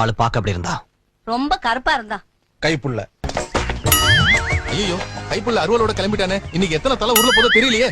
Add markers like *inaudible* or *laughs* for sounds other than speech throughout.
ஆளு பார்க்க அப்படி இருந்தா? ரொம்ப கருப்பா இருந்தா. கைப்புள்ள. ஐயோ கைப்புள்ள அருவலோட கிளம்பிட்டானே. இன்னைக்கு எத்தனை தலை உருள போதோ தெரியலையே.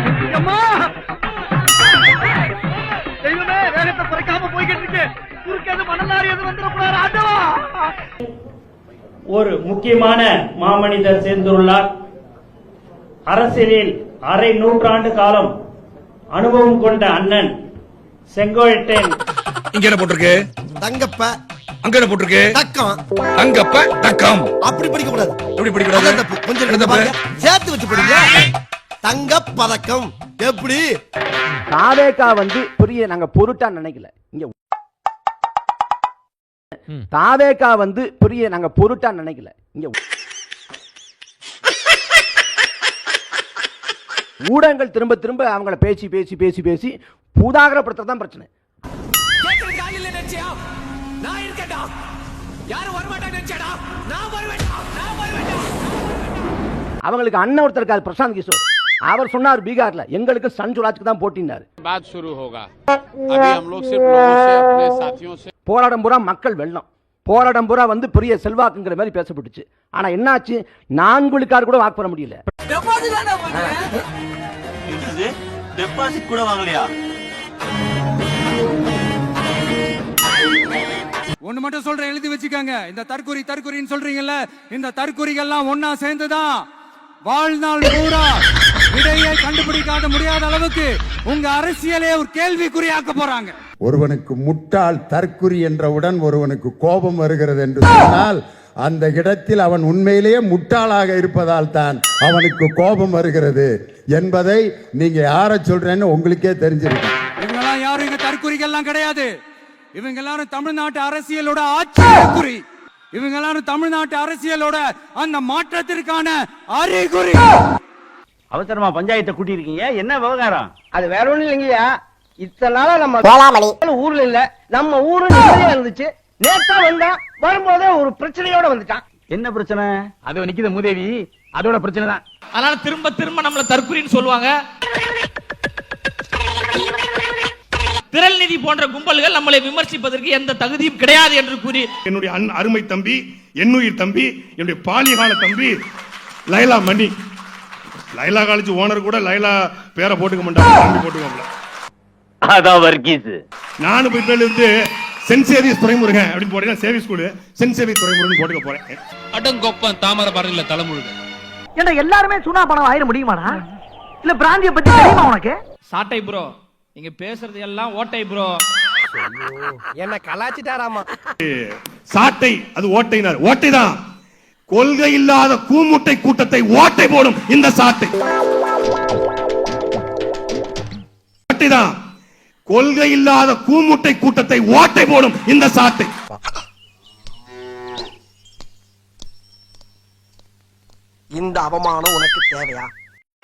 தெய்வமே ஒரு முக்கியமான மாமனிதர் சேர்ந்துள்ளார். அரசியலில் அரை நூற்றாண்டு காலம் அனுபவம் கொண்ட அண்ணன் செங்கோட்டையன். இங்க என்ன போட்டிருக்கு? தங்கப்ப. அங்க என்ன போட்டிருக்கு? தக்கம். தங்கப்ப தக்கம். அப்படி படிக்க கூடாது எப்படி? அதான் தப்பு. கொஞ்சம் எடுத்து. சேர்த்து வச்சு படிங்க. தங்க பதக்கம். எப்படி? தாவேக்கா வந்து பெரிய நாங்க பொருட்டா நினைக்கல. தாவேக்கா வந்து பெரிய நாங்க பொருட்டா நினைக்கல இங்க ஊடகங்கள் திரும்ப திரும்ப அவங்கள பேசி பேசி பேசி பேசி பூதாகரப்படுத்துறது தான் பிரச்சனை அவங்களுக்கு அண்ணன் ஒருத்தர் இருக்காரு பிரசாந்த் கிஷோர் அவர் சொன்னார் பீகார்ல எங்களுக்கு சன் சுராஜ்க்கு தான் போட்டினாரு बात शुरू होगा अभी हम लोग सिर्फ लोगों से अपने साथियों से போராடம் பூரா மக்கள் வெள்ளம். போராடம் பூரா வந்து பெரிய செல்வாக்குங்கிற மாதிரி பேசப்பட்டுச்சு. ஆனா என்னாச்சு? நான்கு விழுக்காடு கூட வாக்கு பெற முடியல. டெபாசிட் கூட வாங்கலையா? ஒண்ணு மட்டும் சொல்றேன் எழுதி வச்சுக்கோங்க. இந்த தற்குறி தற்குறின்னு சொல்றீங்கல்ல இந்த தற்குறிகள்லாம் ஒன்னா சேர்ந்துதான் வாழ்நாள் பூரா விடையை கண்டுபிடிக்காத முடியாத அளவுக்கு உங்க அரசியலே ஒரு கேள்விக்குறியாக்க போறாங்க. ஒருவனுக்கு முட்டாள் தற்குறி என்றவுடன் ஒருவனுக்கு கோபம் வருகிறது என்று சொன்னால் அந்த இடத்தில் அவன் உண்மையிலேயே முட்டாளாக இருப்பதால் தான் அவனுக்கு கோபம் வருகிறது என்பதை நீங்க யார சொல்றேன்னு உங்களுக்கே தெரிஞ்சிருக்கும். இவங்கெல்லாம் யாரும் இங்க தற்குறிகள்லாம் கிடையாது. இவங்க எல்லாரும் தமிழ்நாட்டு அரசியலோட ஆட்சி இவங்க எல்லாரும் தமிழ்நாட்டு அரசியலோட அந்த மாற்றத்திற்கான அறிகுறி. அவசரமா பஞ்சாயத்தை கூட்டியிருக்கீங்க. என்ன விவகாரம்? அது வேற ஒண்ணும் இல்லைங்கய்யா. இத்தனை நாளா நம்ம ஊர்ல இல்ல. நம்ம ஊரு நிம்மதியா இருந்துச்சு. நேத்தா வந்தா வரும்போதே ஒரு பிரச்சனையோட வந்துட்டான். என்ன பிரச்சனை? அது நிக்குது மூதேவி. அதோட பிரச்சனை தான். அதனால திரும்ப திரும்ப நம்மள தற்குறின்னு சொல்லுவாங்க. திரள் நிதி போன்ற கும்பல்கள் நம்மளை விமர்சிப்பதற்கு எந்த தகுதியும் கிடையாது என்று கூறி என்னுடைய அருமை தம்பி என்னுயிர் தம்பி என்னுடைய பாலிகால தம்பி லைலா மணி. லைலா காலேஜ் ஓனர் கூட லைலா பேரை போட்டுக்க மாட்டாங்க. தம்பி போட்டுக்கோங்கள அதான் வர்கீஸ். நானும் போய் இருந்து சென்ட் சேவியஸ் துறைமுருகன் அப்படின்னு போட்டீங்கன்னா சேவி ஸ்கூலு. சென்ட் சேவியஸ் துறைமுருகன் போட்டுக்க போறேன். அடங்கொப்பன் தாமரை பரணில தலைமுழுக. ஏன்னா எல்லாருமே சுனா பணம் ஆயிட முடியுமாடா? இல்ல பிராந்திய பத்தி தெரியுமா உனக்கு? சாட்டை ப்ரோ நீங்க பேசுறது எல்லாம் ஓட்டை ப்ரோ என்ன கலாச்சிட்டாராமா? சாட்டை அது ஓட்டைனார். ஓட்டைதான். கொள்கை இல்லாத கூமுட்டை கூட்டத்தை ஓட்டை போடும் இந்த சாட்டை. கொள்கை இல்லாத கூமுட்டை கூட்டத்தை ஓட்டை போடும் இந்த சாட்டை. இந்த அவமானம் உனக்கு தேவையா?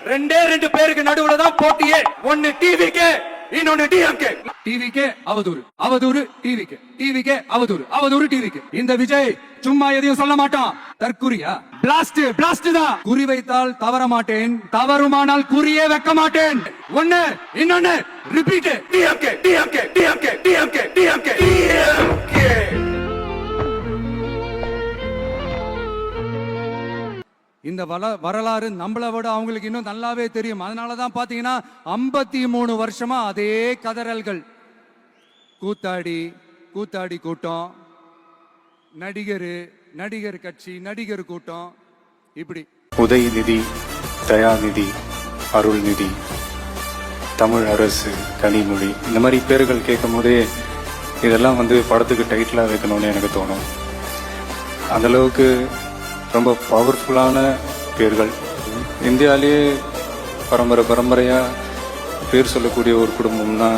ரெண்டே ரெண்டு பேருக்கு நடுவுல தான் போட்டியே. ஒன்னு டிவிக்கு இன்னொன்னு டிஎம்கே டிவிக்கு அவதூறு. அவதூறு டிவிக்கு டிவிக்கு அவதூறு. அவதூறு டிவிக்கு இந்த விஜய் சும்மா எதையும் சொல்ல மாட்டான். தற்குறியா? பிளாஸ்ட் பிளாஸ்ட் தான். குறி வைத்தால் தவற மாட்டேன். தவறுமானால் குறியே வைக்க மாட்டேன். ஒன்னு இன்னொன்னு. Repeat DMK DMK DMK DMK DMK DMK இந்த வள வரலாறு நம்மளை விட அவங்களுக்கு இன்னும் நல்லாவே தெரியும். அதனால தான் பார்த்தீங்கன்னா ஐம்பத்தி மூணு வருஷமா அதே கதறல்கள். கூத்தாடி கூத்தாடி கூட்டம். நடிகர் நடிகர் கட்சி நடிகர் கூட்டம். இப்படி. உதயநிதி தயாநிதி அருள்நிதி தமிழ் அரசு கனிமொழி இந்த மாதிரி பேர்கள் கேட்கும் போதே இதெல்லாம் வந்து படத்துக்கு டைட்டிலாக வைக்கணும்னு எனக்கு தோணும். அந்த அளவுக்கு ரொம்ப பவர்ஃபுல்லான பேர்கள். இந்தியாவிலேயே பரம்பரை பரம்பரையாக பேர் சொல்லக்கூடிய ஒரு குடும்பம்னா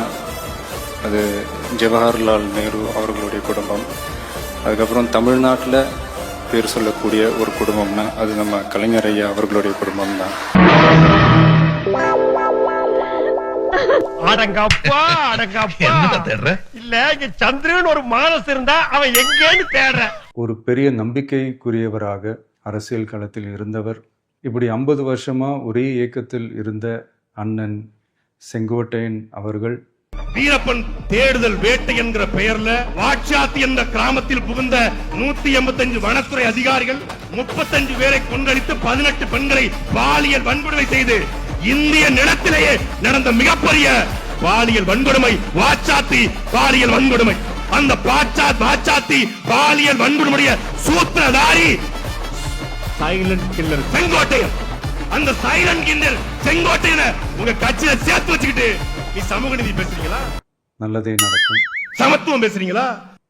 அது ஜவஹர்லால் நேரு அவர்களுடைய குடும்பம். அதுக்கப்புறம் தமிழ்நாட்டில் பேர் சொல்லக்கூடிய ஒரு குடும்பம்னா அது நம்ம கலைஞர் ஐயா அவர்களுடைய குடும்பம் தான் அடங்கப்பா. அடங்கப்பா இல்ல இங்க சந்திரன் ஒரு மானஸ் இருந்தா அவன் எங்கேன்னு தேடுற. ஒரு பெரிய நம்பிக்கைக்குரியவராக அரசியல் களத்தில் இருந்தவர். இப்படி ஐம்பது வருஷமா ஒரே இயக்கத்தில் இருந்த அண்ணன் செங்கோட்டையன் அவர்கள். வீரப்பன் தேடுதல் வேட்டை என்கிற பெயர்ல வாட்சாத்தி என்ற கிராமத்தில் புகுந்த நூத்தி எண்பத்தஞ்சு வனத்துறை அதிகாரிகள் முப்பத்தஞ்சு பேரை கொன்றளித்து பதினெட்டு பெண்களை பாலியல் வன்கொடுமை செய்து இந்திய நிலத்திலேயே நடந்த மிகப்பெரிய பாலியல் வன்கொடுமை வாட்சாத்தி பாலியல் வன்கொடுமை. அந்த பாச்சா வாச்சாத்தி பாலியல் வன்கொடுமுடைய சூத்திரதாரி சைலண்ட் கில்லர் செங்கோட்டையன். அந்த சைலண்ட் கில்லர் செங்கோட்டையனை உங்க கட்சியில சேர்த்து வச்சுக்கிட்டு நீ சமூக நீதி பேசுறீங்களா? நல்லதே நடக்கும். சமத்துவம் பேசுறீங்களா?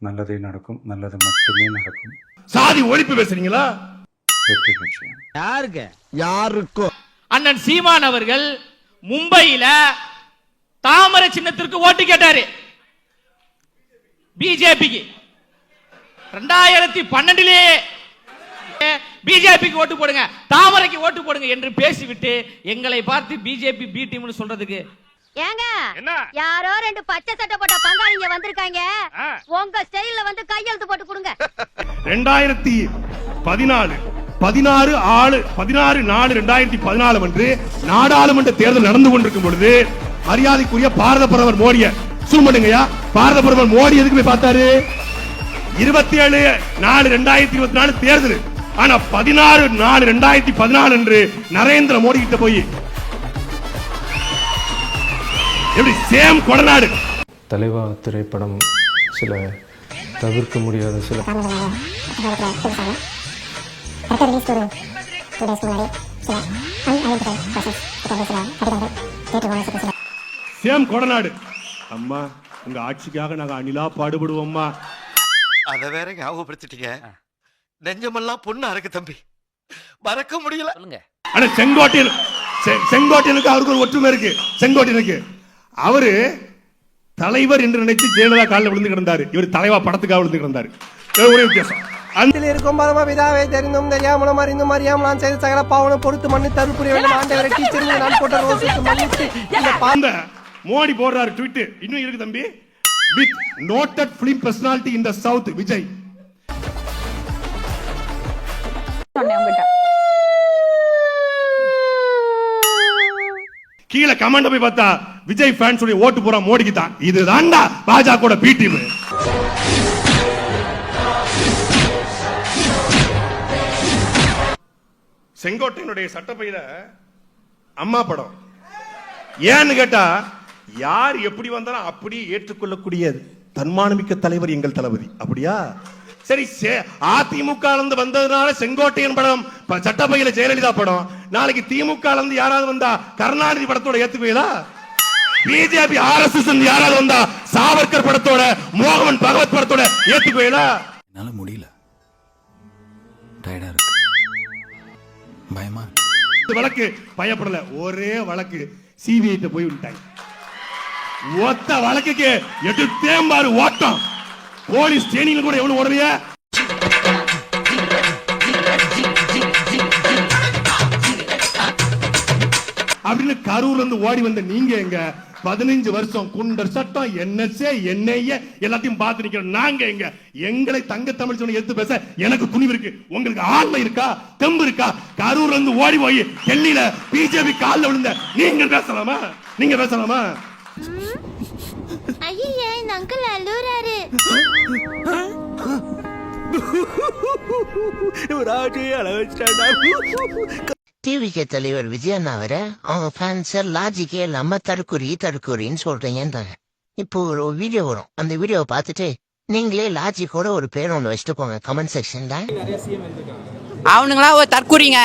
நல்லதே நடக்கும். நல்லது மட்டுமே நடக்கும். சாதி ஒழிப்பு பேசுறீங்களா? வெற்றி நிச்சயம். யாருக்கு? யாருக்கும் அண்ணன் சீமான் அவர்கள் மும்பையில தாமரை சின்னத்திற்கு ஓட்டு கேட்டாரு. பிஜேபிக்கு. ரெண்டாயிரத்தி பன்னெண்டிலேயே பிஜேபிக்கு ஓட்டு போடுங்க தாமரைக்கு ஓட்டு போடுங்க என்று பேசிவிட்டு எங்களை பார்த்து பிஜேபி பி டீம்னு சொல்றதுக்கு. ஏங்க என்ன? யாரோ ரெண்டு பச்சை சட்டை போட்ட பங்காளிங்க வந்திருக்காங்க. உங்க ஸ்டைல்ல வந்து கையெழுத்து போட்டு கொடுங்க. ரெண்டாயிரத்தி பதினாலு பதினாறு ஆளு பதினாறு நாலு ரெண்டாயிரத்தி பதினாலு அன்று நாடாளுமன்ற தேர்தல் நடந்து கொண்டிருக்கும் பொழுது மரியாதைக்குரிய பாரத பிரதமர் மோடிய சூம் பண்ணுங்கய்யா. பாரத பிரதமர் மோடி எதுக்கு போய் பார்த்தாரு? இருபத்தி ஏழு நாலு ரெண்டாயிரத்தி இருபத்தி நாலு தேர்தல். ஆனா பதினாறு நாலு ரெண்டாயிரத்தி பதினாலு அன்று நரேந்திர மோடி கிட்ட போய் எப்படி சேம் கொடநாடு? தலைவா திரைப்படம் சில தவிர்க்க முடியாத சில சேம் கொடநாடு. அம்மா உங்க ஆட்சிக்காக நாங்க அணிலா பாடுபடுவோம்மா அத வேற ஞாபகப்படுத்திட்டீங்க. நெஞ்சமெல்லாம் பொண்ணா இருக்கு தம்பி. மறக்க முடியல. ஆனா செங்கோட்டையன். செ- செங்கோட்டையனுக்கு அவருக்கு ஒரு ஒற்றுமை இருக்கு. செங்கோட்டையனுக்கு. அவரு தலைவர் என்று நினைத்து ஜெயலலிதா காலில் விழுந்து கிடந்தாரு. இவர் தலைவா படத்துக்காக விழுந்து கிடந்தாரு. ஒரே வித்தியாசம். அந்த இருக்கும் பரம பிதாவை தெரிந்தும் தெரியாமலும் அறிந்தும் அறியாமல் நான் செய்த சகல பாவனும் பொறுத்து மண்ணு தருப்புரிய வேண்டும்? ஆண்டவரை டீச்சர் நான் போட்ட ரோஸுக்கு மன்னித்து இந்த பா- அந்த மோடி போடுறாரு ட்வீட் இன்னும் இருக்கு தம்பி. With noted film personality in the south Vijay. கீழே கமெண்ட் போய் பார்த்தா விஜய் ஃபேன்ஸ் உடைய ஓட்டு போற மோடிக்கு தான் இதுதான்டா பாஜக பி டீம் செங்கோட்டையினுடைய சட்டப்பையில அம்மா படம். ஏன்னு கேட்டா யார் எப்படி வந்தாலும் அப்படி ஏற்றுக்கொள்ளக்கூடியது தன்மானமிக்க தலைவர் எங்கள் தளபதி. அப்படியா? சரி அதிமுக இருந்து வந்ததுனால செங்கோட்டையன் படம் சட்டப்பையில ஜெயலலிதா படம். நாளைக்கு திமுக இருந்து யாராவது வந்தா கருணாநிதி படத்தோட ஏத்துக்குவீங்களா? பிஜேபி ஆர்எஸ்எஸ் யாராவது வந்தா சாவர்கர் படத்தோட மோகன் பகவத் படத்தோட ஏத்துக்குவீங்களா? என்னால முடியல. டயர்டா இருக்கு. பயமா வழக்கு பயப்படல. ஒரே வழக்கு. சிபிஐ போய் விட்டாங்க. ஒத்த வழக்குக்கு எட்டு தேம்பாரு ஓட்டம். போலீஸ் ட்ரெயினிங்ல கூட எவ்வளவு ஓடுறிய அப்படின்னு கரூர்ல இருந்து ஓடி வந்த நீங்க எங்க? பதினஞ்சு வருஷம் குண்டர் சட்டம் என்எஸ்ஏ என்ஐஏ எல்லாத்தையும் பார்த்து நிக்கிறோம் நாங்க எங்க? எங்களை தங்க தமிழ் சொன்ன எடுத்து பேச எனக்கு துணிவு இருக்கு. உங்களுக்கு ஆண்மை இருக்கா? தெம்பு இருக்கா? கரூர்ல இருந்து ஓடி போய் டெல்லியில பிஜேபி காலில் விழுந்த நீங்க பேசலாமா? நீங்க பேசலாமா? ஐயே இந்த அங்கிள் அழுறாரு டிவிகே தலைவர் விஜய் அண்ணாவர அவங்க ஃபேன்ஸர் லாஜிக்கே இல்லாம தடுக்குறி தடுக்குறின்னு சொல்றீங்கன்றாங்க இப்போ ஒரு வீடியோ வரும். அந்த வீடியோவை பார்த்துட்டு நீங்களே லாஜிக்கோட ஒரு பேர் ஒன்று வச்சுட்டு போங்க கமெண்ட் செக்ஷன்ல அவனுங்களா ஒரு தற்கூறிங்க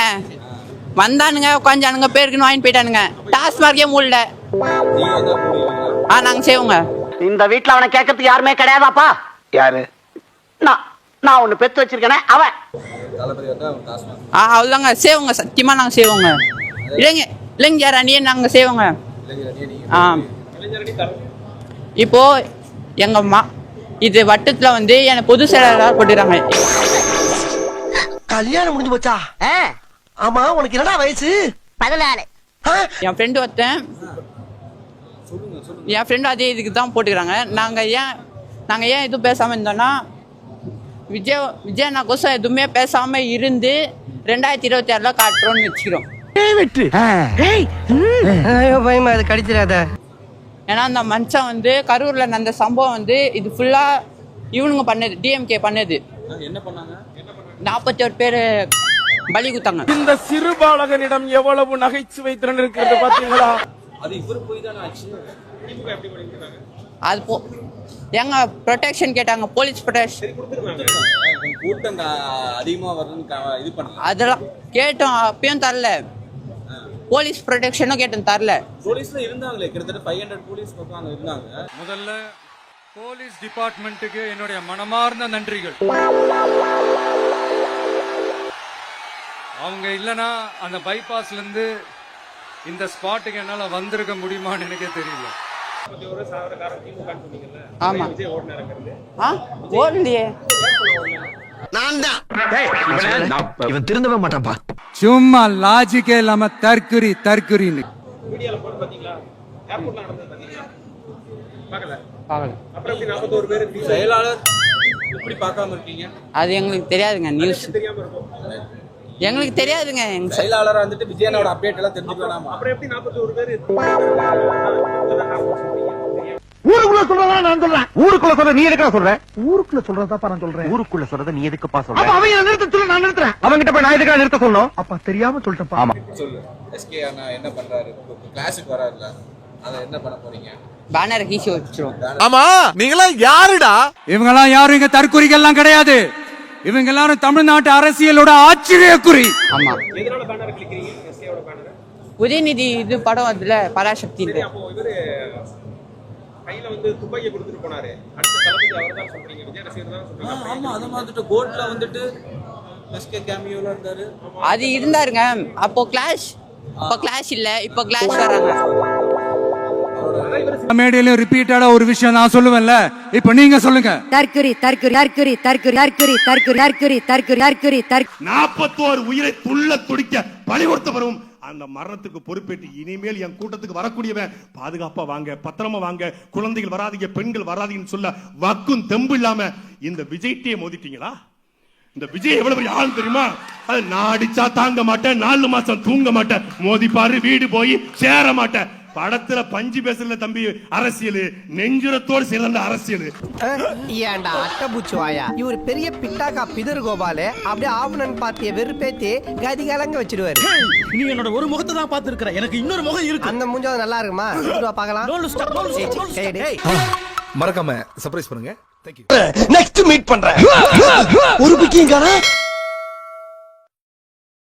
வந்தானுங்க உட்காந்துனுங்க பேருக்குன்னு வாங்கிட்டு போயிட்டானுங்க. டாஸ்மார்க்கே மூடல ஆ நாங்க செய்வோங்க. இந்த வீட்ல அவனை கேட்கறதுக்கு யாருமே கிடையாதாப்பா? யாரு? நான் நான் ஒண்ணு பெத்து வச்சிருக்கேனே அவன். ஆ அதுதாங்க செய்வோங்க சத்தியமா நாங்க செய்வோங்க. இல்லைங்க இளைஞர் அணியே நாங்க செய்வோங்க. ஆ. இப்போ எங்க மா இது வட்டத்துல வந்து எனக்கு பொது செயலாளர் போட்டுறாங்க கல்யாணம் முடிஞ்சு போச்சா? ஆமா உனக்கு என்னடா வயசு? பதினாலு. என் ஃப்ரெண்டு ஒருத்தன் என் ஃப்ரெண்டு அதே இதுக்கு தான் போட்டுக்கிறாங்க. நாங்கள் ஏன் நாங்கள் ஏன் எதுவும் பேசாமல் இருந்தோம்னா விஜய் விஜய் அண்ணா கோசம் எதுவுமே பேசாமல் இருந்து ரெண்டாயிரத்தி இருபத்தி ஆறில் காட்டுறோம்னு வச்சுக்கிறோம். ஐயோ பயமா அது கடிச்சிடாத. ஏன்னா அந்த மனுஷன் வந்து கரூரில் நடந்த சம்பவம் வந்து இது ஃபுல்லாக இவனுங்க பண்ணது டிஎம்கே பண்ணது. என்ன பண்ணாங்க? நாற்பத்தி ஒரு பேர் பலி குத்தாங்க. இந்த சிறுபாலகனிடம் எவ்வளவு நகைச்சுவை திறன் இருக்கிறது பாத்தீங்களா அது இவர் போய் தானே ஆச்சு. அது போ எங்க ப்ரொடெக்ஷன் கேட்டாங்க போலீஸ் ப்ரொடெக்ஷன் கூட்டம் அதிகமா வருதுன்னு இது பண்ணல. அதெல்லாம் கேட்டோம் அப்பயும் தரல. போலீஸ் ப்ரொடெக்ஷனும் கேட்டோம் தரல. போலீஸ்ல இருந்தாங்களே கிட்டத்தட்ட ஃபைவ் ஹண்ட்ரட் போலீஸ் பக்கம் அங்க இருந்தாங்க. முதல்ல போலீஸ் டிபார்ட்மெண்ட்டுக்கு என்னுடைய மனமார்ந்த நன்றிகள். அவங்க இல்லனா அந்த பைபாஸ்ல இருந்து இந்த ஸ்பாட்டுக்கு என்னால வந்திருக்க முடியுமான்னு எனக்கே தெரியல. ஆமா. ஆ? ஓடலையே. நான் தான் இவன் திருந்தவே மாட்டான்ப்பா. சும்மா லாஜிக்கே இல்லாம தற்குறி தற்குறின்னு. செயலாளர் எப்படி பார்க்காம இருக்கீங்க? அது எங்களுக்கு தெரியாதுங்க நியூஸ் எங்களுக்கு தெரியாதுங்க. எங்க செயலாளரா வந்துட்டு விஜயனோட அப்டேட் எல்லாம் தெரிஞ்சுக்க வேணாமா ஊருக்குள்ள சொல்றதா நான் சொல்றேன். ஊருக்குள்ள சொல்ற நீ எதுக்கா சொல்ற? ஊருக்குள்ள சொல்றதா நான் சொல்றேன். ஊருக்குள்ள சொல்றத நீ எதுக்குப்பா சொல்ற? அப்ப அவங்க நிறுத்த சொல்ல நான் நிறுத்துறேன். அவங்க கிட்ட போய் நான் எதுக்கா நிறுத்த சொல்லணும்? அப்ப தெரியாம சொல்லிட்டேன் ஆமா. சொல்லு. எஸ்கே அண்ணா என்ன பண்றாரு? கிளாஸுக்கு வராருல. அதை என்ன பண்ண போறீங்க? பேனர் கீசி வச்சிருவோம். ஆமா நீங்களா யாருடா? இவங்கெல்லாம் யாரும் இங்க தற்குறிகள்லாம் கிடையாது. இவங்க எல்லாரும் தமிழ்நாட்டு அரசியலோட ஆச்சரியக்குறி. ஆமா. உதயநிதி இது படம் அதுல பராசக்தி ஆமா அதை வந்துட்டு கோட்ல வந்துட்டு எஸ்கே கேமியோல இருந்தாரு. அது இருந்தாருங்க. அப்போ கிளாஷ் அப்போ கிளாஷ் இல்ல. இப்போ கிளாஷ் வராங்க மேடையிலும் ரிப்பீட்டடா ஒரு விஷயம் நான் சொல்லுவேன்ல. இப்ப நீங்க சொல்லுங்க. தற்குறி தற்குறி தற்குறி தற்குறி தற்குறி தற்குறி தற்குறி தற்குறி தற்குறி தற்குறி. நாற்பத்தோரு உயிரை துள்ள துடிக்க பலி கொடுத்தவரும் அந்த மரணத்துக்கு பொறுப்பேற்று இனிமேல் என் கூட்டத்துக்கு வரக்கூடியவன் பாதுகாப்பா வாங்க பத்திரமா வாங்க குழந்தைகள் வராதீங்க பெண்கள் வராதீங்கன்னு சொல்ல வக்கும் தெம்பு இல்லாம இந்த விஜய்கிட்டயே மோதிட்டீங்களா? இந்த விஜய் எவ்வளவு பெரிய ஆள் தெரியுமா? அது நான் அடிச்சா தாங்க மாட்டேன் நாலு மாசம் தூங்க மாட்டேன். மோதிப்பாரு வீடு போய் சேர மாட்டேன். படத்துல பஞ்சு பேசல தம்பி அரசியல் நெஞ்சுரத்தோடு சேர்ந்த அரசியல். ஏன்டா அட்டபூச்சி வாயா? இவர் பெரிய பிட்டாக்கா பிதர் கோபாலு. அப்படியே ஆவணன் பாத்திய வெறுப்பேத்தி கதி கலங்க வச்சிருவாரு நீ என்னோட ஒரு முகத்தை தான் பாத்துருக்கிற எனக்கு இன்னொரு முகம் இருக்கு. அந்த மூஞ்சாவது நல்லா இருக்குமா? பார்க்கலாம். மறக்காம சர்ப்ரைஸ் பண்ணுங்க. நெக்ஸ்ட் மீட் பண்றேன். *laughs* ஒரு பிக்கிங்